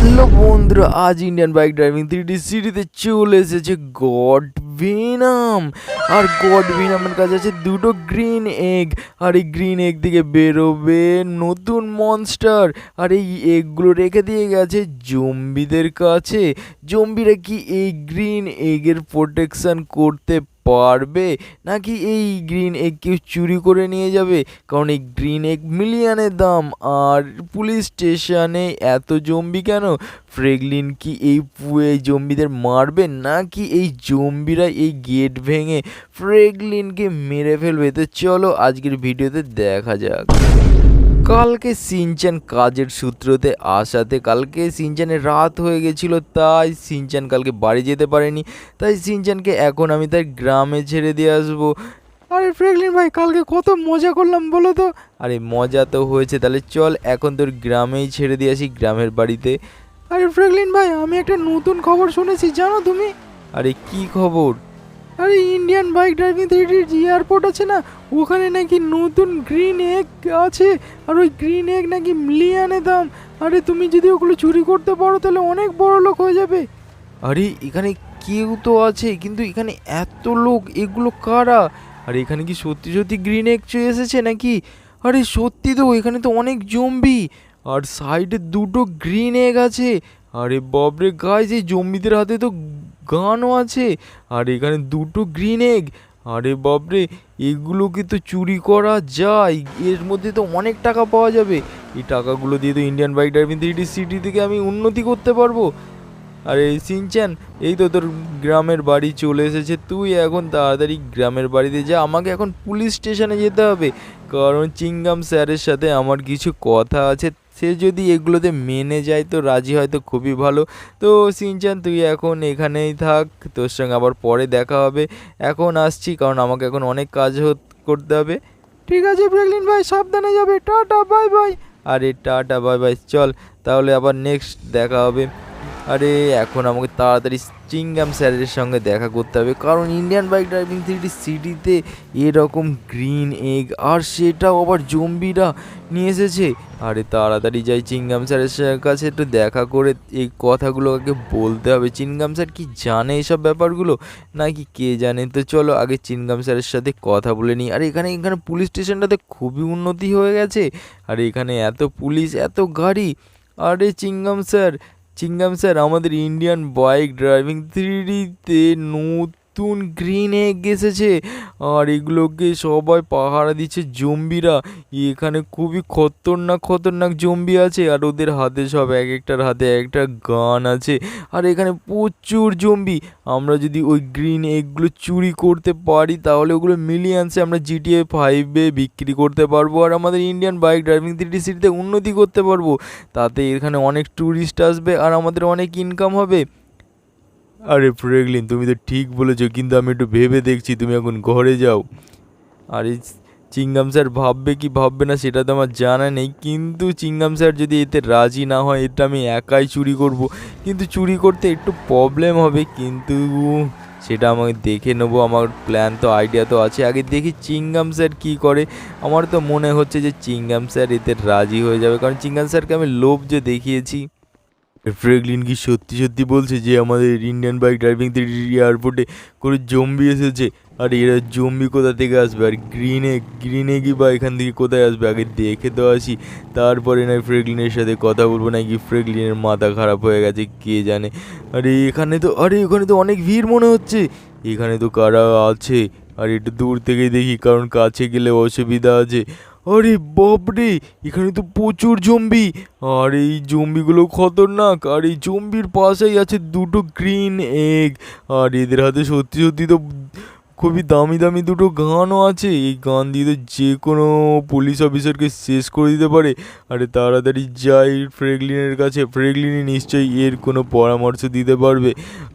Hello বন্ধুরা, আজ Indian bike driving three সিটিতে চলে এসেছে গড ভিনাম আর গড ভিনামের কাছে আছে দুটো গ্রিন এগ আর এই গ্রিন এগ থেকে বেরোবে নতুন মনস্টার আর এই এগগুলো রেখে দিয়ে গেছে জম্বিদের কাছে। জম্বিরা কি এই গ্রিন এগের প্রোটেকশান করতে পারবে? নাকি এই গ্রিন এগ কেউ চুরি করে নিয়ে যাবে? কারণ এই গ্রিন এগ মিলিয়নের দাম। আর পুলিশ স্টেশনে এত জম্বি কেন? ফ্রেগলিন কি এই জম্বিদের মারবে? নাকি এই জম্বিরা এই গেট ভেঙে ফ্রেগলিনকে মেরে ফেলবে? তো চলো আজকের ভিডিওতে দেখা যাক। কালকে সিনচান কাজের সূত্রতে আসাতে কালকে সিনচানের রাত হয়ে গেছিল, তাই সিনচান কালকে বাড়ি যেতে পারেনি। তাই সিনচানকে এখন আমি তার গ্রামে ছেড়ে দিয়ে আসব। আরে ফ্রেগলিন ভাই, কালকে কত মজা করলাম বলো তো। আরে মজা তো হয়েছে, তাহলে চল এখন তোর গ্রামেই ছেড়ে দিয়ে আসি গ্রামের বাড়িতে। আরে ফ্রেগলিন ভাই, আমি একটা নতুন খবর শুনেছি, জানো তুমি? আরে কি খবর? আরে ইন্ডিয়ান বাইক ড্রাইভিং থ্রিডির যে এয়ারপোর্ট আছে না, ওখানে নাকি নতুন গ্রিন এগ আছে, আর ওই গ্রিন এগ নাকি মিলিয়নে দাম। আরে, তুমি যদি ওগুলো চুরি করতে পারো, তাহলে অনেক বড় লোক হয়ে যাবে। আরে, এখানে কেউ তো আছে, কিন্তু এখানে এত লোক, এগুলো কারা? আর, এখানে কি সত্যি সত্যি গ্রিন এগ এসেছে নাকি? আরে, সত্যি তো, এখানে তো অনেক জম্বি। আর সাইডে দুটো গ্রিন এগ আছে। আরে বাবরে গাইজ এই জম্বিদের হাতে তো গানও আছে। আর, এখানে দুটো গ্রিন এগ আরে বাবরে এগুলোকে তো চুরি করা যায়। এর মধ্যে তো অনেক টাকা পাওয়া যাবে। এই টাকাগুলো দিয়ে তো Indian bike driving three city থেকে আমি উন্নতি করতে পারব। আরে সিনচ্যান এই তো তোর গ্রামের বাড়ি চলে এসেছে। তুই এখন তাড়াতাড়ি গ্রামের বাড়িতে যা। আমাকে এখন পুলিশ স্টেশনে যেতে হবে। কারণ চিংগাম স্যারের সাথে আমার কিছু কথা আছে। সে যদি এগুলোতে মেনে যায় তো রাজি হয়, তো খুবই ভালো। তো সিনচান, তুই এখন এখানেই থাক, তোর সঙ্গে আবার পরে দেখা হবে। এখন আসছি, কারণ আমাকে এখন অনেক কাজ করতে হবে। ঠিক আছে প্রেগলিন ভাই, সাবধানে যাবে। Tata, bye bye. আরে টাটা, বাই বাই, চল, তাহলে আবার নেক্সট দেখা হবে। আরে, এখন আমাকে তাড়াতাড়ি চিংগাম স্যারের সঙ্গে দেখা করতে হবে। কারণ ইন্ডিয়ান বাইক ড্রাইভিং থ্রিটি সিটিতে এরকম গ্রিন এগ আর সেটাও আবার জম্বিরা নিয়ে এসেছে। আরে, তাড়াতাড়ি যাই চিংগাম স্যারের কাছে একটু দেখা করে এই কথাগুলো আগে বলতে হবে। চিনগাম স্যার কি জানে এইসব ব্যাপারগুলো? নাকি কে জানে? তো চলো আগে চিনগাম স্যারের সাথে কথা বলে নিই। আর, এখানে এখানে পুলিশ স্টেশনটাতে খুবই উন্নতি হয়ে গেছে। আর, এখানে এত পুলিশ, এত গাড়ি। আরে চিংগাম স্যার চিঙ্গাম স্যার আমাদের ইন্ডিয়ান বাইক ড্রাইভিং থ্রিডিতে নতুন গ্রিন এগ এসেছে। আর এগুলোকে সবাই পাহারা দিচ্ছে জম্বিরা। এখানে খুবই খতরনাক খতরনাক জম্বি আছে। আর ওদের হাতে সব এক একটার হাতে একটা গান আছে। আর এখানে প্রচুর জম্বি। আমরা যদি ওই গ্রিন এগগুলো চুরি করতে পারি, তাহলে ওগুলো মিলিয়ন্সে আমরা জিটিএ ফাইভে বিক্রি করতে পারব। আর আমাদের ইন্ডিয়ান বাইক ড্রাইভিং থ্রি সিটিতে উন্নতি করতে পারব। তাতে এখানে অনেক ট্যুরিস্ট আসবে। আর আমাদের অনেক ইনকাম হবে। আরে ফ্রেগলিন তুমি তো ঠিক বলেছ, কিন্তু আমি একটু ভেবে দেখছি তুমি এখন ঘরে যাও। আরে চিঙ্গাম স্যার ভাববে কি ভাববে না সেটা তো আমার জানা নেই, কিন্তু চিঙ্গাম স্যার যদি এতে রাজি না হয়, এটা আমি একাই চুরি করব। কিন্তু চুরি করতে একটু প্রবলেম হবে, কিন্তু সেটা আমাকে দেখে নেব, আমার প্ল্যান তো আইডিয়া তো আছে। আগে দেখি চিঙ্গাম স্যার কী করে। আমার তো মনে হচ্ছে যে চিঙ্গাম স্যার এতে রাজি হয়ে যাবে, কারণ চিঙ্গাম স্যারকে আমি লোভ যে দেখিয়েছি। ফ্রেগলিন কি সত্যি সত্যি বলছে যে আমাদের ইন্ডিয়ান বাইক ড্রাইভিং এয়ারপোর্টে করে জম্বি এসেছে? আর এরা জম্বি কোথা থেকে আসবে? আর গ্রিনে গ্রিনে কি বা এখান থেকে কোথায় আসবে? আগে দেখে তো আসি। তারপরে না ফ্রেগলিনের সাথে কথা বলব, নাকি ফ্রেগলিনের মাথা খারাপ হয়ে গেছে, কে জানে? আরে এখানে তো, আরে এখানে তো অনেক ভিড় মনে হচ্ছে। এখানে তো কারা আছে? আর একটু দূর থেকে দেখি, কারণ কাছে গেলে অসুবিধা আছে। আরে বাপরে এখানে তো প্রচুর জম্বি। আর এই জম্বিগুলো খতরনাক, আর এই জম্বির পাশেই আছে দুটো গ্রিন এগ আর এদের হাতে সত্যি সত্যি তো খুবই দামি দামি দুটো গানও আছে। এই গান দিয়ে তো যে কোনো পুলিশ অফিসারকে শেষ করে দিতে পারে। আরে তাড়াতাড়ি যাই ফ্রেগলিনের কাছে। ফ্রেগলিনই নিশ্চয়ই এর কোনো পরামর্শ দিতে পারবে।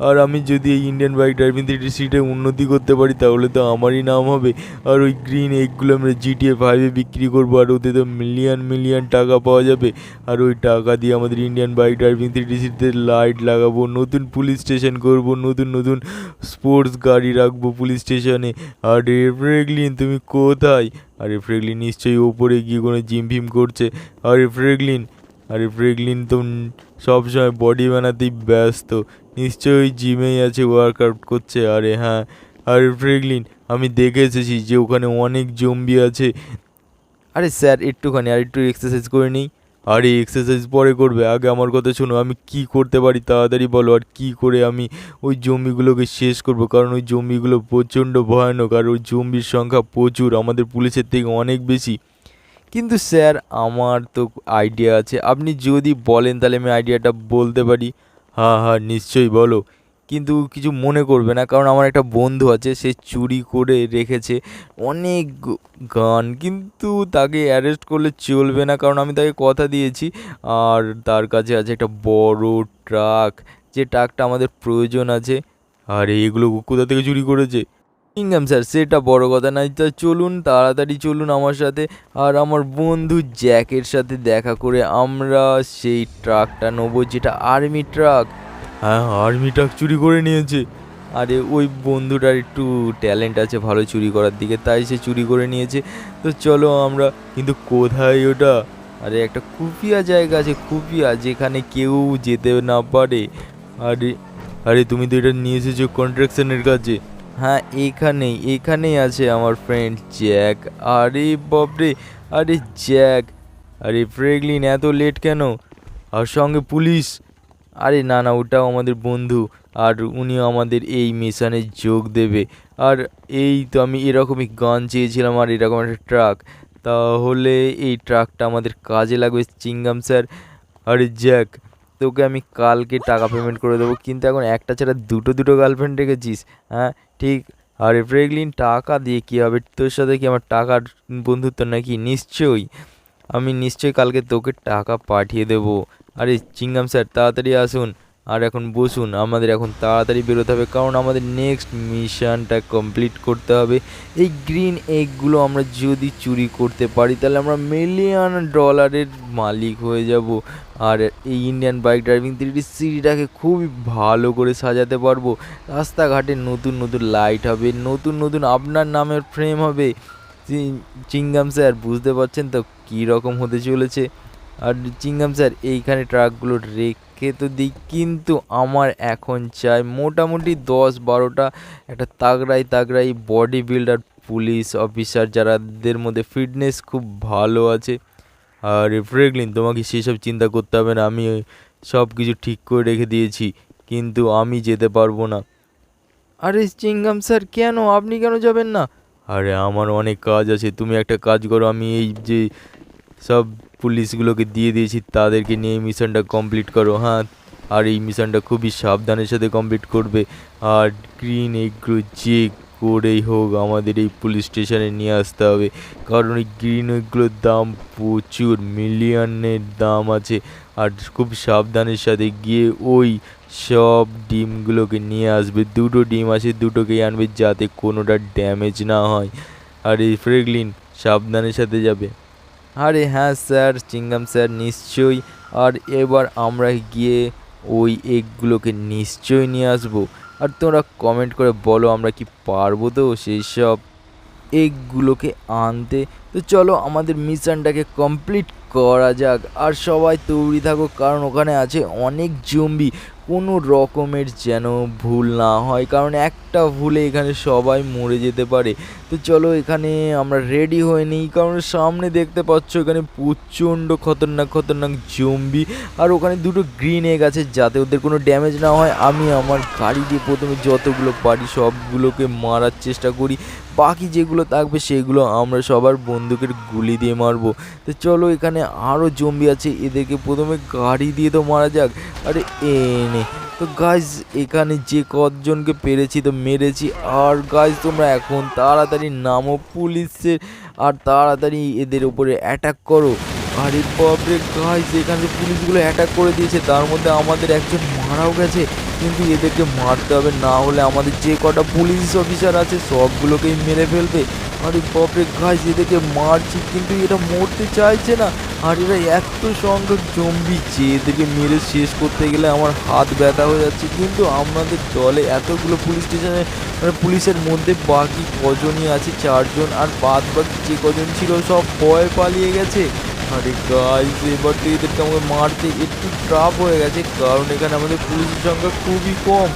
আর আমি যদি এই ইন্ডিয়ান বাইক ড্রাইভিং থ্রি সিটে উন্নতি করতে পারি, তাহলে তো আমারই নাম হবে। আর ওই গ্রিন এগগুলো আমরা জিটিএ ফাইভে বিক্রি করব, আর ওতে তো মিলিয়ন মিলিয়ন টাকা পাওয়া যাবে। আর ওই টাকা দিয়ে আমাদের ইন্ডিয়ান বাইক ড্রাইভিং থ্রি সিটিতে লাইট লাগাবো, নতুন পুলিশ স্টেশন করব, নতুন নতুন স্পোর্টস গাড়ি রাখব পুলিশ আরে ফ্রেগলিন, তুমি কোথায়? আরে ফ্রেগলিন, নিশ্চয়ই ওপরে গিয়ে কোনো জিম ফিম করছে। আরে ফ্রেগলিন আরে ফ্রেগলিন তো সবসময় বডি বানাতেই ব্যস্ত। নিশ্চয়ই জিমেই আছে, ওয়ার্কআউট করছে। আরে হ্যাঁ আরে ফ্রেগলিন, আমি দেখে এসেছি যে ওখানে অনেক জম্বি আছে। আরে স্যার, একটুখানি, আর একটু এক্সারসাইজ করে নিই? আরে এক্সারসাইজ পরে করবে, আগে আমার কথা শোনো, আমি কি করতে পারি তাড়াতাড়ি বলো, আর কি করে আমি ওই জমিগুলোকে শেষ করব? কারণ ওই জমিগুলো প্রচণ্ড ভয়ানক, আর ওই জম্বির সংখ্যা প্রচুর, আমাদের পুলিশের থেকে অনেক বেশি। কিন্তু স্যার, আমার তো আইডিয়া আছে। আপনি যদি বলেন, তাহলে আমি আইডিয়াটা বলতে পারি। হ্যাঁ হ্যাঁ নিশ্চয়ই বলো। কিন্তু কিছু মনে করবে না, কারণ আমার একটা বন্ধু আছে, সে চুরি করে রেখেছে অনেক গান, কিন্তু তাকে অ্যারেস্ট করলে চলবে না, কারণ আমি তাকে কথা দিয়েছি। আর তার কাছে আছে একটা বড় ট্রাক যে ট্রাকটা আমাদের প্রয়োজন আছে। আর, এগুলো কোথা থেকে চুরি করেছে? ইনকাম স্যার সেটা বড় কথা নয়, তা চলুন, তাড়াতাড়ি চলুন আমার সাথে। আর আমার বন্ধু জ্যাকের সাথে দেখা করে আমরা সেই ট্রাকটা নেব, যেটা আর্মি ট্রাক আর্মি ট্রাক চুরি করে নিয়েছে। আরে, ওই বন্ধুটার একটু ট্যালেন্ট আছে ভালো চুরি করার দিকে, তাই সে চুরি করে নিয়েছে। তো চলো আমরা, কিন্তু কোথায় ওটা? আরে, একটা খুফিয়া জায়গা আছে, খুফিয়া, যেখানে কেউ যেতে না পারে। আরে আরে, তুমি তো এটা নিয়ে এসেছ কন্ট্রাকশনের কাছে হ্যাঁ এইখানেই এইখানেই আছে আমার ফ্রেন্ড জ্যাক আরে বাপরে, আরে জ্যাক আরে ফ্রেগলিন এত লেট কেন? আর সঙ্গে পুলিশ। আরে না না, ওটাও আমাদের বন্ধু। আর উনিও আমাদের এই মিশনে যোগ দেবে। আর এই তো আমি এরকমই গান চেয়েছিলাম আর এরকম একটা ট্রাক। তাহলে এই ট্রাকটা আমাদের কাজে লাগবে চিঙ্গাম স্যার। আরে জ্যাক, তোকে আমি কালকে টাকা পেমেন্ট করে দেবো। কিন্তু এখন একটা ছাড়া দুটো দুটো গার্লফ্রেন্ড রেখেছিস হ্যাঁ? ঠিক? আরে ফ্রেগলিন টাকা দিয়ে কী হবে? তোর সাথে কি আমার টাকার বন্ধুত্ব নাকি? নিশ্চয়ই। আমি নিশ্চয়ই কালকে তোকে টাকা পাঠিয়ে দেবো। আরে চিঙ্গাম স্যার, তাড়াতাড়ি আসুন। আর এখন বসুন, আমাদের এখন তাড়াতাড়ি বেরোতে হবে, কারণ আমাদের নেক্সট মিশনটা কমপ্লিট করতে হবে। এই গ্রিন এগগুলো আমরা যদি চুরি করতে পারি, তাহলে আমরা মিলিয়ন ডলারের মালিক হয়ে যাব। আর এই ইন্ডিয়ান বাইক ড্রাইভিং থ্রি সিটিটাকে খুবই ভালো করে সাজাতে পারব। রাস্তাঘাটে নতুন নতুন লাইট হবে, নতুন নতুন আপনার নামের ফ্রেম হবে। চি- চিঙ্গাম স্যার, বুঝতে পারছেন তো কী রকম হতে চলেছে? আর চিংগাম স্যার, এইখানে ট্রাকগুলো রেখে তো দিই, কিন্তু আমার এখন চাই মোটামুটি দশ বারোটা একটা তাগড়াই তাগড়াই বডি বিল্ডার পুলিশ অফিসার যারাদের মধ্যে ফিটনেস খুব ভালো আছে। আর ফ্রেগলিন তোমাকে সেসব চিন্তা করতে হবে না, আমি সব কিছু ঠিক করে রেখে দিয়েছি, কিন্তু আমি যেতে পারব না। আরে চিংগাম স্যার, কেন? আপনি কেন যাবেন না? আরে আমার অনেক কাজ আছে, তুমি একটা কাজ করো, আমি এই যে সব পুলিশগুলোকে দিয়ে দিয়েছি, তাদেরকে নিয়ে এই মিশনটা কমপ্লিট করো। হ্যাঁ আর এই মিশনটা খুবই সাবধানের সাথে কমপ্লিট করবে। আর গ্রিন এগুলো যে করেই হোক আমাদের এই পুলিশ স্টেশনে নিয়ে আসতে হবে। কারণ ওই গ্রিন এগুলোর দাম প্রচুর মিলিয়নের দাম আছে। আর খুব সাবধানের সাথে গিয়ে ওই সব ডিমগুলোকে নিয়ে আসবে। দুটো ডিম আছে, দুটোকেই আনবে যাতে কোনোটা ড্যামেজ না হয়। আর এই ফ্রেগলিন সাবধানের সাথে যাবে। আরে হ্যাঁ স্যার চিঙ্গাম স্যার নিশ্চয়ই। আর এবার আমরা গিয়ে ওই এগগুলোকে নিশ্চয়ই নিয়ে আসব। আর তোমরা কমেন্ট করে বলো আমরা কি পারব তো সেই সব। এগগুলোকে আনতে তো চলো আমাদের মিশনটাকে কমপ্লিট করা যাক। আর সবাই তৈরি থাকো কারণ ওখানে আছে অনেক জম্বি কোনো রকমের যেন ভুল না হয়, কারণ একটা ভুলে এখানে সবাই মরে যেতে পারে। তো চলো এখানে আমরা রেডি হয়ে নিই, কারণ সামনে দেখতে পাচ্ছ এখানে প্রচণ্ড খতরনাক খতরনাক জম্বি আর ওখানে দুটো গ্রিন এগ আছে, যাতে ওদের কোনো ড্যামেজ না হয়। আমি আমার গাড়ি দিয়ে প্রথমে যতগুলো পারি সবগুলোকে মারার চেষ্টা করি। বাকি যেগুলো থাকবে সেগুলো আমরা সবার বন্দুকের গুলি দিয়ে মারবো। তো চলো এখানে আরও জম্বি আছে, এদেরকে প্রথমে গাড়ি দিয়ে তো মারা যাক। আরে এনে, তো গাইজ এখানে যে কতজনকে পেরেছি তো মেরেছি। আর গাইজ তোমরা এখন তাড়াতাড়ি নামো পুলিশের আর তাড়াতাড়ি এদের উপরে অ্যাটাক করো। আরে বাপরে গাইজ এখানে পুলিশগুলো অ্যাটাক করে দিয়েছে। তার মধ্যে আমাদের একজন মারাও গেছে, কিন্তু এদেরকে মারতে হবে। না হলে আমাদের যে কটা পুলিশ অফিসার আছে, সবগুলোকেই মেরে ফেলবে। আরে বাপরে গাছ এদেরকে মারছি, কিন্তু এটা মরতে চাইছে না। আর এরা এত সংখ্যক জম্বি যে এদেরকে মেরে শেষ করতে গেলে আমার হাত ব্যথা হয়ে যাচ্ছে। কিন্তু আমাদের দলে এতগুলো পুলিশ স্টেশনে মানে পুলিশের মধ্যে বাকি কজনই আছে, চারজন আর বাদ বাকি যে কজন ছিল সব ভয় পালিয়ে গেছে। আরে গাইস এবার তো এদেরকে আমাকে মারতে একটু ট্রাপ হয়ে গেছে, কারণ এখানে আমাদের পুলিশের সংখ্যা খুবই কম।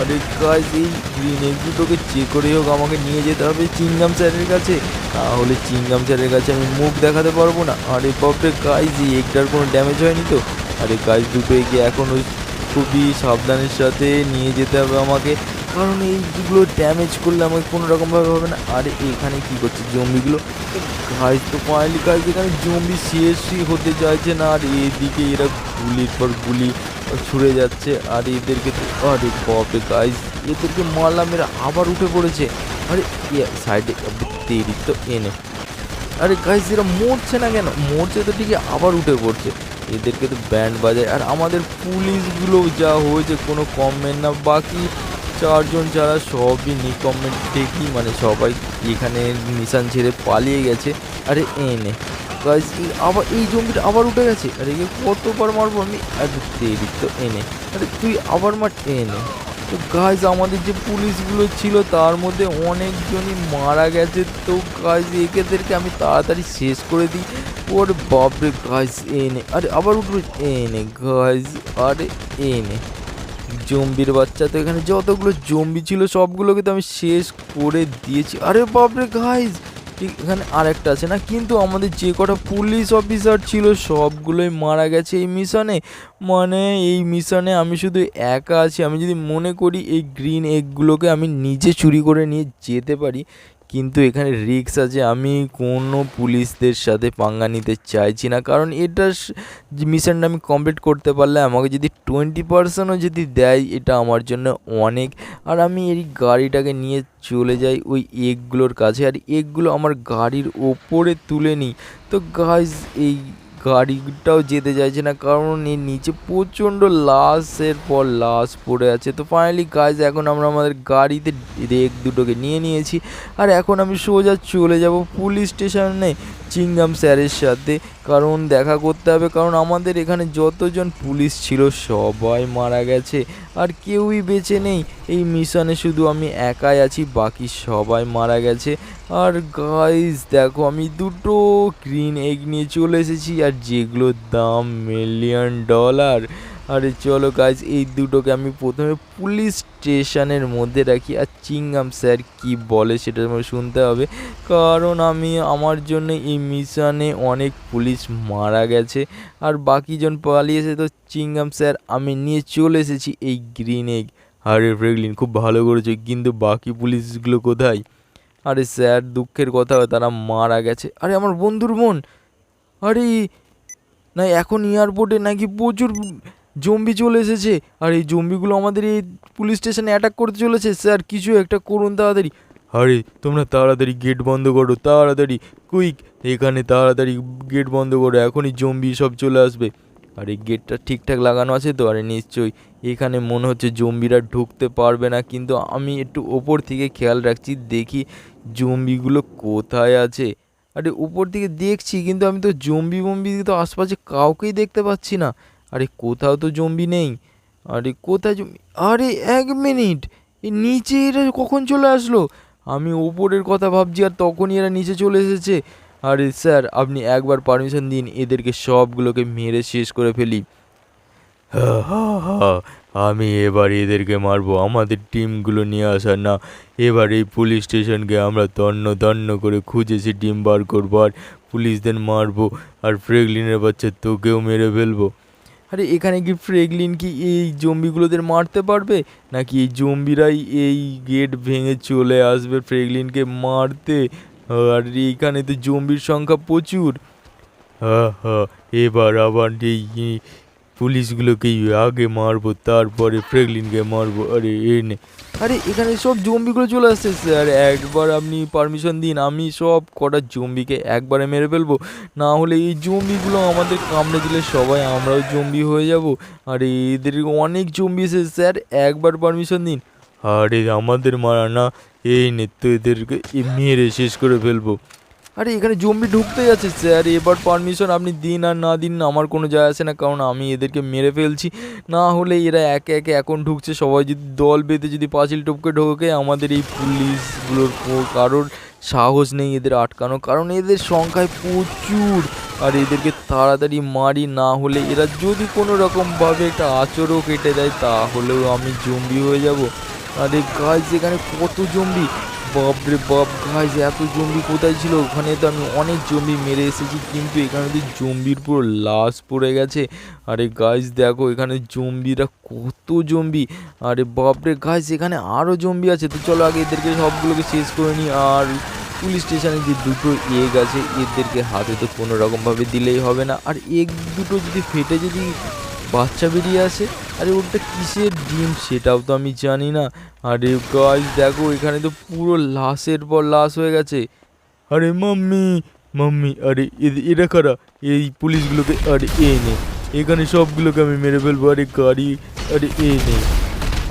আরে গাইস এই গ্রিন এগ দুটোকে যে করে হোক, আমাকে নিয়ে যেতে হবে চিংগাম স্যারের কাছে। তাহলে চিংগাম স্যারের কাছে আমি মুখ দেখাতে পারব না। আরে বাপরে গাইস এই এগটার কোনো ড্যামেজ হয়নি তো? আরে গাইস দুটো এখন ওই খুবই সাবধানের সাথে নিয়ে যেতে হবে আমাকে। কারণ এইগুলো ড্যামেজ করলে আমাকে কোনো রকমভাবে হবে না। আরে এখানে কি করছে জম্বিগুলো গাইজ তো ফাইনালি গাইজ এখানে জম্বি শেষই হতে চাইছে না। আর এদিকে এরা গুলির পর গুলি ছুড়ে যাচ্ছে আর এদেরকে আরে বাপরে গাইজ এদেরকে মারলাম, এরা আবার উঠে পড়েছে। আরে সাইডে দেরি তো এনে। আরে গাইজ এরা মরছে না কেন? মরছে তো ঠিকই, আবার উঠে পড়ছে। এদেরকে তো ব্যান্ড বাজায়। আর আমাদের পুলিশগুলো যা হয়েছে, কোনো কমেন্ট না, বাকি চারজন যারা সবই নিকমেন্ট ঠিকই মানে সবাই এখানে নিশান ছেড়ে পালিয়ে গেছে। আরে এনে। গাইজ আবার এই জমিটা আবার উঠে গেছে। আরে, একে কতবার মারবো আমি? আরে, দেরি তো এনে। আরে, তুই আবার মার এনে। তো গাইজ আমাদের যে পুলিশগুলো ছিল, তার মধ্যে অনেকজনই মারা গেছে। তো গাইজ একেদেরকে আমি তাড়াতাড়ি শেষ করে দিই। ওর বাপরে গাইজ এনে। আরে, আবার উঠবে। এনে গাইজ আরে, এনে। জম্বির বাচ্চা তো এখানে যতগুলো জম্বি ছিল, সবগুলোকে তো আমি শেষ করে দিয়েছি। আরে, বাপরে গাইজ এখানে আরেকটা আছে না? কিন্তু আমাদের যে কটা পুলিশ অফিসার ছিল, সবগুলোই মারা গেছে এই মিশনে মানে এই মিশনে আমি শুধু একা আছি। আমি যদি মনে করি এই গ্রিন এগগুলোকে আমি নিজে চুরি করে নিয়ে যেতে পারি কিন্তু এখানে রিক্স আছে, আমি কোনো পুলিশদের সাথে পাঙ্গা নিতে চাইছি না। কারণ এটা মিশনটা আমি কমপ্লিট করতে পারলে আমাকে যদি টোয়েন্টি পার্সেন্টও যদি দেয়, এটা আমার জন্য অনেক। আর আমি এই গাড়িটাকে নিয়ে চলে যাই ওই এগগুলোর কাছে। আর এগগুলো আমার গাড়ির ওপরে তুলে নিই। তো গাইজ এই গাড়িটাও যেতে চাইছে না, কারণ এর নিচে প্রচণ্ড লাশের পর লাশ পড়ে আছে। তো ফাইনালি গাইজ এখন আমরা আমাদের গাড়িতে রেক দুটোকে নিয়ে নিয়েছি। আর এখন আমি সোজা চলে যাব পুলিশ স্টেশনে। চিংগাম স্যারের সাথে, কারণ দেখা করতে হবে, কারণ আমাদের এখানে যতজন পুলিশ ছিল, সবাই মারা গেছে, আর কেউই বেঁচে নেই। এই মিশনে শুধু আমি একাই আছি, বাকি সবাই মারা গেছে। আর গাইজ দেখো, আমি দুটো গ্রিন এগ নিয়ে চলে এসেছি, আর যেগুলোর দাম মিলিয়ন ডলার আরে চলো গাইজ এই দুটোকে আমি প্রথমে পুলিশ স্টেশনের মধ্যে রাখি আর চিংগাম স্যার কি বলে সেটা আমার শুনতে হবে। কারণ আমি আমার জন্য এই মিশনে অনেক পুলিশ মারা গেছে আর বাকিজন পালিয়েছে তো চিংগাম স্যার আমি নিয়ে চলে এসেছি এই গ্রিন এগ আরে ফ্রেগলিন খুব ভালো করেছে, কিন্তু বাকি পুলিশগুলো কোথায়? আরে স্যার দুঃখের কথা, তারা মারা গেছে। আরে আমার বন্ধুর বোন! আরে, না, এখন এয়ারপোর্টে নাকি প্রচুর জম্বি চলে এসেছে। আর এই জম্বিগুলো আমাদের এই পুলিশ স্টেশনে অ্যাটাক করতে চলেছে। স্যার, কিছু একটা করুন তাড়াতাড়ি। আরে, তোমরা তাড়াতাড়ি গেট বন্ধ করো, তাড়াতাড়ি কুইক এখানে তাড়াতাড়ি গেট বন্ধ করো, এখনই জম্বি সব চলে আসবে। আর এই গেটটা ঠিকঠাক লাগানো আছে তো? আরে, নিশ্চয়ই। এখানে মনে হচ্ছে জম্বিরা ঢুকতে পারবে না, কিন্তু আমি একটু ওপর থেকে খেয়াল রাখছি, দেখি জম্বিগুলো কোথায় আছে। আরে উপর থেকে দেখছি, কিন্তু আমি তো জম্বি বম্বি তো আশপাশে কাউকেই দেখতে পাচ্ছি না। আরে কোথাও তো জম্বি নেই। আরে কোথায় জম্বি? আরে এক মিনিট। এই নিচে এরা কখন চলে আসলো? আমি ওপরের কথা ভাবছি আর তখনই এরা নিচে চলে এসেছে। আরে স্যার, আপনি একবার পারমিশন দিন, এদেরকে সবগুলোকে মেরে শেষ করে ফেলি। আমি এবার এদেরকে মারবো, আমাদের টিমগুলো নিয়ে আসার না। এবার এই পুলিশ স্টেশনকে আমরা তন্ন তন্ন করে খুঁজেছি, টিম বার করব আর পুলিশদের মারবো। আর ফ্রেগলিনের বাচ্চা তোকেও মেরে ফেলব। আরে এখানে কি ফ্রেগলিন কি এই জম্বিগুলোদের মারতে পারবে? নাকি এই জম্বিরাই এই গেট ভেঙে চলে আসবে ফ্রেগলিনকে মারতে? আর এইখানে তো জম্বির সংখ্যা প্রচুর। হ্যাঁ হ্যাঁ এবার আবার এই এই পুলিশগুলোকেই আগে মারবো তারপরে ফ্রেগলিনকে মারবো আরে এ নে। আরে এখানে সব জম্বিগুলো চলে আসছে স্যার একবার আপনি পারমিশন দিন আমি সব কটা জম্বিকে একবারে মেরে ফেলব। না হলে এই জম্বিগুলো আমাদের কামড়ে দিলে সবাই আমরাও জম্বি হয়ে যাব। আরে এদের অনেক জম্বি এসেছে স্যার একবার পারমিশন দিন। আরে আমাদের মারা না এই নে তো এদেরকে মেরে শেষ করে ফেলব। আরে, এখানে জম্বি ঢুকতে যাচ্ছে স্যার। এবার পারমিশন আপনি দিন আর না দিন, আমার কোনো যায় আসে না, কারণ আমি এদেরকে মেরে ফেলছি। না হলে এরা একে একে এখন ঢুকছে, সবাই যদি দল বেঁধে যদি পাঁচিল টপকে ঢোকে, আমাদের এই পুলিশগুলোর কারোর সাহস নেই এদের আটকানো কারণ এদের সংখ্যায় প্রচুর। আর এদেরকে তাড়াতাড়ি মারি, না হলে এরা যদি কোনো রকমভাবে একটা আচরও কেটে দেয়, তাহলেও আমি জম্বি হয়ে যাব। আরে গাছ এখানে কত জম্বি? বাপরে বাপ। গাছ এত জম্বি কোথায় ছিল? ওখানে তো আমি অনেক জম্বি মেরে এসেছি, কিন্তু এখানে তো জম্বির পুরো লাশ পড়ে গেছে। আরে গাছ দেখো, এখানে জম্বিরা কত জম্বি আরে বাপরে গাছ এখানে আরও জম্বি আছে। তো চলো আগে এদেরকে সবগুলোকে শেষ করে নিই। আর পুলিশ স্টেশনে যে দুটো এগ আছে, এদেরকে হাতে তো কোনো রকমভাবে দিলেই হবে না। আর এগ দুটো যদি ফেটে যদি বাচ্চা বেরিয়ে আছে আরে ওটা কিসের ডিম সেটাও তো আমি জানি না। আরে গাছ দেখো, এখানে তো পুরো লাশের পর লাশ হয়ে গেছে। আরে মাম্মি মাম্মি, আরে এ- এরা কারা? এই পুলিশগুলোকে, আরে এ নে। এখানে সবগুলোকে আমি মেরে ফেলব। আরে গাড়ি, আরে এ নে।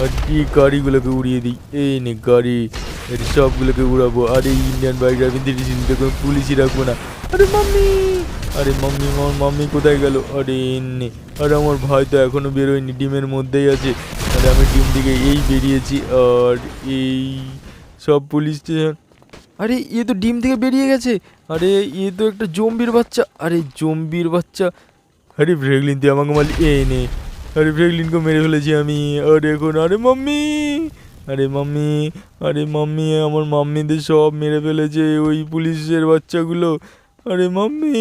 আর এই গাড়িগুলোকে উড়িয়ে দিই? এই নে গাড়ি। আরে সবগুলোকে উড়াবো। আরে ইন্ডিয়ান বাইক ড্রাইভিং কোনো পুলিশই রাখব না। আরে মাম্মি! আরে মাম্মি আমার মাম্মি কোথায় গেল? আরে নে আরে আমার ভাই তো এখনও বেরোয়নি, ডিমের মধ্যেই আছে। আরে আমি ডিম দিকে এই বেরিয়েছি, আর এই সব পুলিশ স্টেশন। আরে, এ তো ডিম থেকে বেরিয়ে গেছে। আরে, এ তো একটা জম্বির বাচ্চা। আরে, জম্বির বাচ্চা। আরে ফ্রেগলিন তুই আমাকে মালি এ নে। আরে ফ্রেগলিনকে মেরে ফেলেছি আমি। আরে, এখন, আরে, মাম্মি! আরে মাম্মি! আরে, মাম্মি, আমার মাম্মিদের সব মেরে ফেলেছে ওই পুলিশের বাচ্চাগুলো। আরে মাম্মি।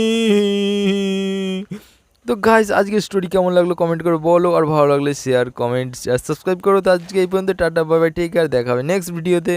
তো গাইজ আজকে স্টোরি কেমন লাগল কমেন্ট করে বলো, আর ভালো লাগলে শেয়ার কমেন্ট সাবস্ক্রাইব করো। তো আজকে এই পর্যন্ত, টাটা বাই বাই টেক আর দেখা হবে নেক্সট ভিডিওতে